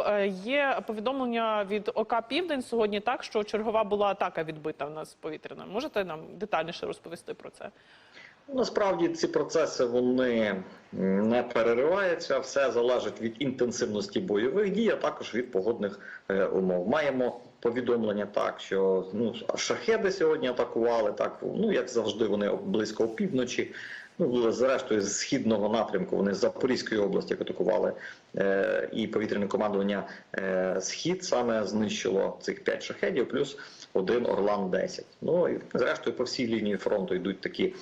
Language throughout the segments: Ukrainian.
Е, Є повідомлення від ОК Південь сьогодні, так що чергова була атака відбита в нас повітряна. Можете нам детальніше розповісти про це? Насправді ці процеси вони не перериваються. Все залежить від інтенсивності бойових дій, а також від погодних е, умов. Маємо повідомлення так, що ну шахеди сьогодні атакували. Так ну як завжди, вони близько опівночі. Ну, зрештою, з східного напрямку вони з Запорізької області атакували, е, і повітряне командування е, Схід саме знищило цих п'ять шахедів, плюс один Орлан 10 Ну і зрештою по всій лінії фронту йдуть такі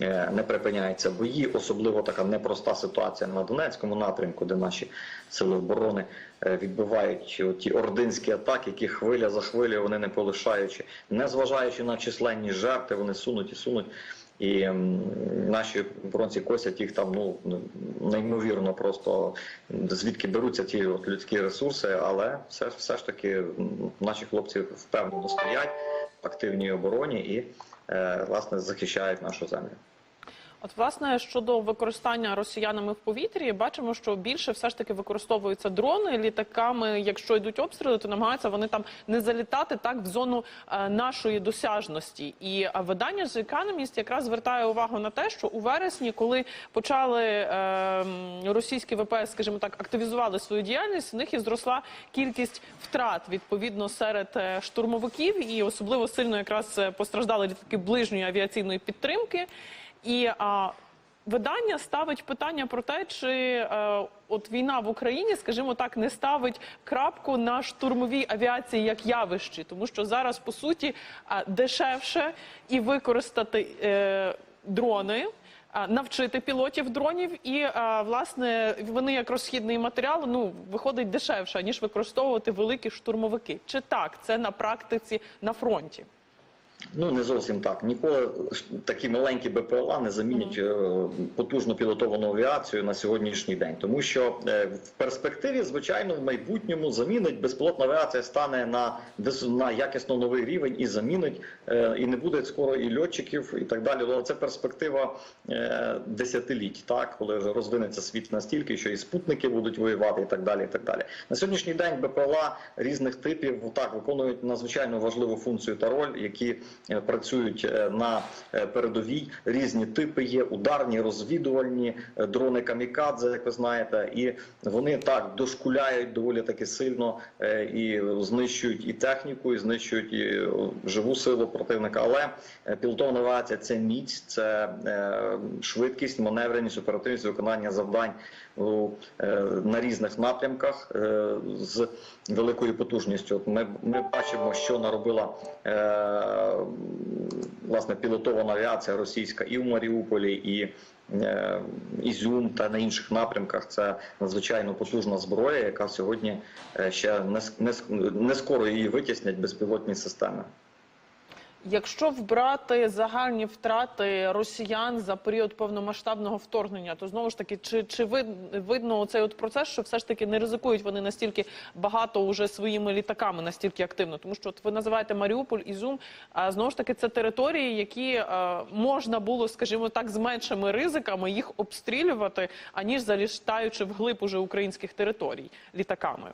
е, не припиняються бої, особливо така непроста ситуація на Донецькому напрямку, де наші сили оборони е, відбивають ті ординські атаки, які хвиля за хвилею вони не полишаючи, незважаючи на численні жертви, вони сунуть і сунуть. І наші бронці косять їх там ну неймовірно просто звідки беруться ті от людські ресурси, але все, все ж таки наші хлопці впевнено стоять в активній обороні і е, власне захищають нашу землю. От, власне, щодо використання росіянами в повітрі, бачимо, що більше все ж таки використовуються дрони літаками. Якщо йдуть обстріли, то намагаються вони там не залітати так в зону е, нашої досяжності. І е, видання The Economist якраз звертає увагу на те, що у вересні, коли почали е, російські ВПС, скажімо так, активізували свою діяльність, у них і зросла кількість втрат відповідно серед е, штурмовиків, і особливо сильно якраз е, постраждали літаки ближньої авіаційної підтримки. І а, видання ставить питання про те, чи е, от війна в Україні, скажімо так, не ставить крапку на штурмовій авіації як явищі, тому що зараз по суті а, дешевше і використати е, дрони. а, Навчити пілотів дронів, і а, власне вони як розхідний матеріал ну виходить дешевше ніж використовувати великі штурмовики. Чи так це на практиці на фронті? Ну не зовсім так. Ніколи такі маленькі БПЛА не замінять е, потужно пілотовану авіацію на сьогоднішній день, тому що е, в перспективі, звичайно, в майбутньому замінить безпілотна авіація стане на на якісно новий рівень і замінить, е, і не буде скоро і льотчиків, і так далі. Але це перспектива десятиліть, так коли вже розвинеться світ настільки, що і спутники будуть воювати, і так далі. І так далі. На сьогоднішній день БПЛА різних типів так виконують надзвичайно важливу функцію та роль, які працюють е, на е, передовій. Різні типи є ударні, розвідувальні е, дрони камікадзе, як ви знаєте, і вони так дошкуляють доволі таки сильно е, і знищують і техніку, і знищують і е, живу силу противника. Але е, пілотована авіація це міць, це е, швидкість, маневреність, оперативність виконання завдань е, на різних напрямках е, з великою потужністю. От ми, ми бачимо, що наробила е, власне пілотована авіація російська і в Маріуполі, і е, Ізюм та на інших напрямках. Це надзвичайно потужна зброя, яка сьогодні е, ще не, не, не скоро її витіснять безпілотні системи. Якщо вбрати загальні втрати росіян за період повномасштабного вторгнення, то знову ж таки, чи, чи вид, видно цей от процес, що все ж таки не ризикують вони настільки багато уже своїми літаками, настільки активно? Тому що от ви називаєте Маріуполь, Ізюм, а знову ж таки це території, які е, можна було, скажімо так, з меншими ризиками їх обстрілювати, аніж залітаючи вглиб уже українських територій літаками.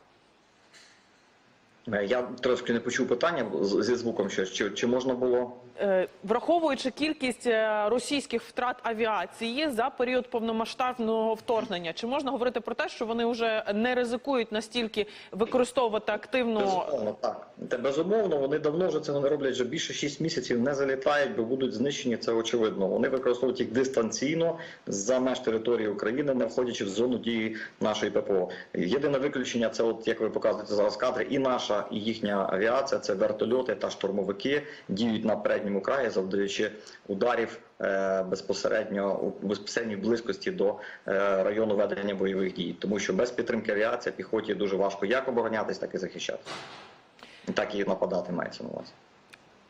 Е, Я трошки не почув питання зі звуком, що чи, чи можна було. Е, Враховуючи кількість е, російських втрат авіації за період повномасштабного вторгнення, чи можна говорити про те, що вони вже не ризикують настільки використовувати активно Безумовно, так. Та безумовно, вони давно вже цього не роблять, вже більше 6 місяців не залітають, бо будуть знищені, це очевидно. Вони використовують їх дистанційно за меж території України, не входячи в зону дії нашої ППО. Єдине виключення це, от як ви показуєте зараз кадри, і наша, і їхня авіація, це вертольоти та штурмовики діють на передньому краї, завдаючи ударів е, безпосередньо у безпосередній близькості до е, району ведення бойових дій, тому що без підтримки авіації піхоті дуже важко як оборонятись, так і захищатися. Так і нападати мається на увазі.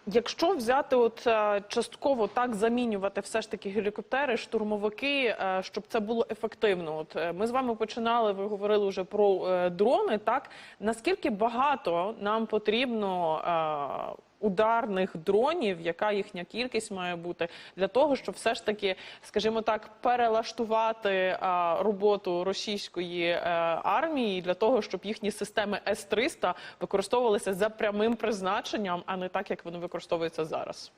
Якщо взяти от е, частково так замінювати все ж таки гелікоптери, штурмовики, е, щоб це було ефективно. От е, ми з вами починали. Ви говорили вже про дрони. Так наскільки багато нам потрібно ударних дронів, яка їхня кількість має бути для того, щоб все ж таки, скажімо так, перелаштувати а, роботу російської е, армії для того, щоб їхні системи С-300 використовувалися за прямим призначенням, а не так, як вони використовуються зараз.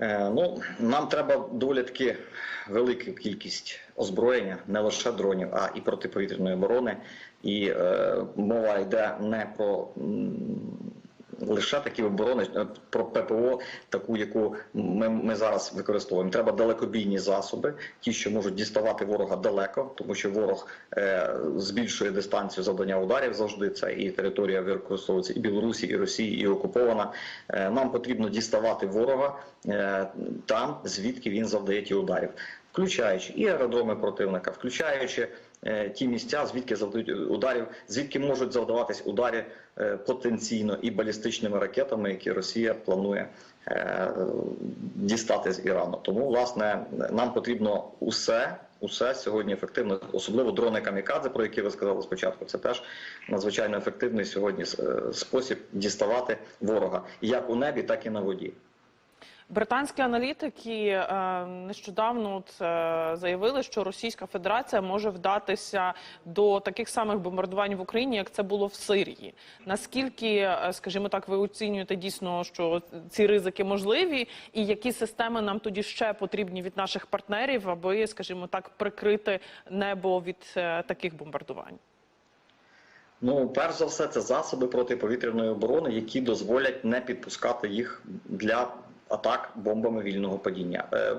Е, Ну, нам треба доволі таки велика кількість озброєння, не лише дронів, а і протиповітряної оборони. І е, мова йде не про лише такі оборони, е, про ППО, таку, яку ми, ми зараз використовуємо. Треба далекобійні засоби, ті, що можуть діставати ворога далеко, тому що ворог е, збільшує дистанцію завдання ударів завжди. Це і територія використовується і Білорусі, і Росії, і окупована. Е, нам потрібно діставати ворога е, там, звідки він завдає ті ударів, включаючи і аеродроми противника, включаючи ті місця, звідки завдають ударів, звідки можуть завдаватись удари е, потенційно і балістичними ракетами, які Росія планує е, дістати з Ірану. Тому, власне, нам потрібно усе. Усе сьогодні ефективно, особливо дрони камікадзе, про які ви сказали спочатку. Це теж надзвичайно ефективний сьогодні е, спосіб діставати ворога як у небі, так і на воді. Британські аналітики е, нещодавно е, заявили, що Російська Федерація може вдатися до таких самих бомбардувань в Україні, як це було в Сирії. Наскільки, е, скажімо так, ви оцінюєте дійсно, що ці ризики можливі, і які системи нам тоді ще потрібні від наших партнерів, аби, скажімо так, прикрити небо від таких бомбардувань? Ну, перш за все, це засоби протиповітряної оборони, які дозволять не підпускати їх для атак бомбами вільного падіння. Е,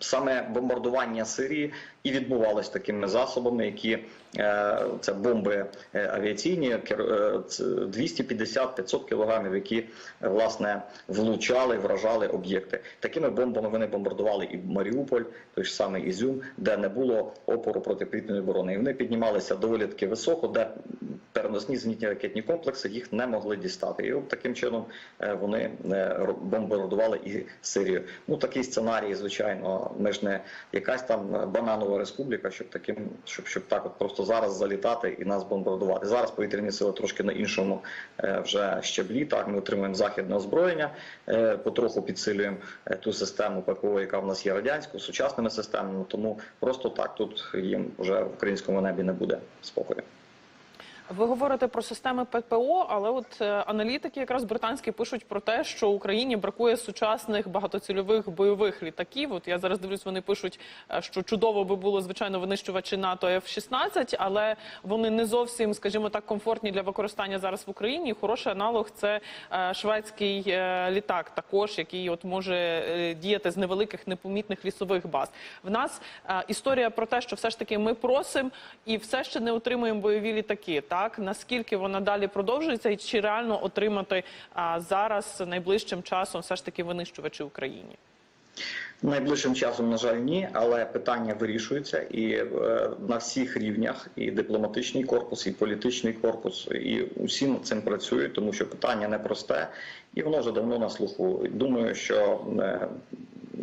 Саме бомбардування Сирії і відбувалось такими засобами, які е, це бомби е, авіаційні, кер- е, це 250-500 кілограмів, які власне влучали, вражали об'єкти. Такими бомбами вони бомбардували і Маріуполь, той ж самий Ізюм, де не було опору протиповітряної оборони. І вони піднімалися доволі таки високо, де переносні зенітні ракетні комплекси їх не могли дістати. І от таким чином е, вони е, бомбардували і Сирію. Ну такий сценарій, звичайно, ми ж не якась там бананова республіка, щоб таким, щоб, щоб так от просто зараз залітати і нас бомбардувати. Зараз повітряні сили трошки на іншому е, вже щеблі. Так ми отримуємо західне озброєння, потроху підсилюємо ту систему ППО, яка в нас є радянською, сучасними системами. Тому просто так тут їм вже в українському небі не буде спокою. Ви говорите про системи ППО, але от е, аналітики, якраз британські, пишуть про те, що Україні бракує сучасних багатоцільових бойових літаків. От я зараз дивлюсь, вони пишуть, е, що чудово би було звичайно винищувачі НАТО F-16, але вони не зовсім, скажімо так, комфортні для використання зараз в Україні. Хороший аналог це е, шведський літак, також який от може діяти з невеликих непомітних лісових баз. В нас історія про те, що все ж таки ми просимо і все ще не отримуємо бойові літаки. Так наскільки вона далі продовжується, і чи реально отримати а, зараз найближчим часом все ж таки винищувачі Україні? Найближчим часом, на жаль, ні, але питання вирішується і е, на всіх рівнях, і дипломатичний корпус, і політичний корпус, і усі над цим працюють, тому що питання непросте, і воно вже давно на слуху. Думаю, що е,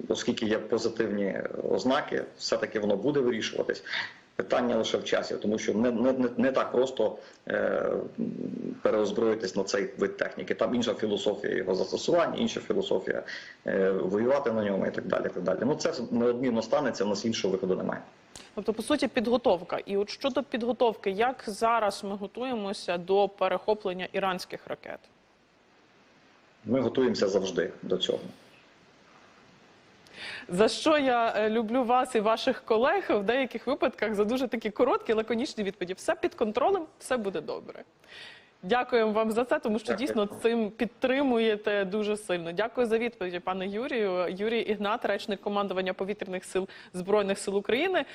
оскільки є позитивні ознаки, все таки воно буде вирішуватись. Питання лише в часі, тому що не, не, не, так просто е, переозброїтись на цей вид техніки. Там інша філософія його застосування, інша філософія е, воювати на ньому і так далі. І так далі. Ну це неодмінно станеться, у нас іншого виходу немає. Тобто, по суті, підготовка. І от щодо підготовки, як зараз ми готуємося до перехоплення іранських ракет? Ми готуємося завжди до цього. За що я е, люблю вас і ваших колег в деяких випадках за дуже такі короткі, лаконічні відповіді. Все під контролем, все буде добре. Дякуємо вам за це, тому що Дякую. дійсно цим підтримуєте дуже сильно. Дякую за відповіді, пане Юрію. Юрій Ігнат, речник командування повітряних сил збройних сил України.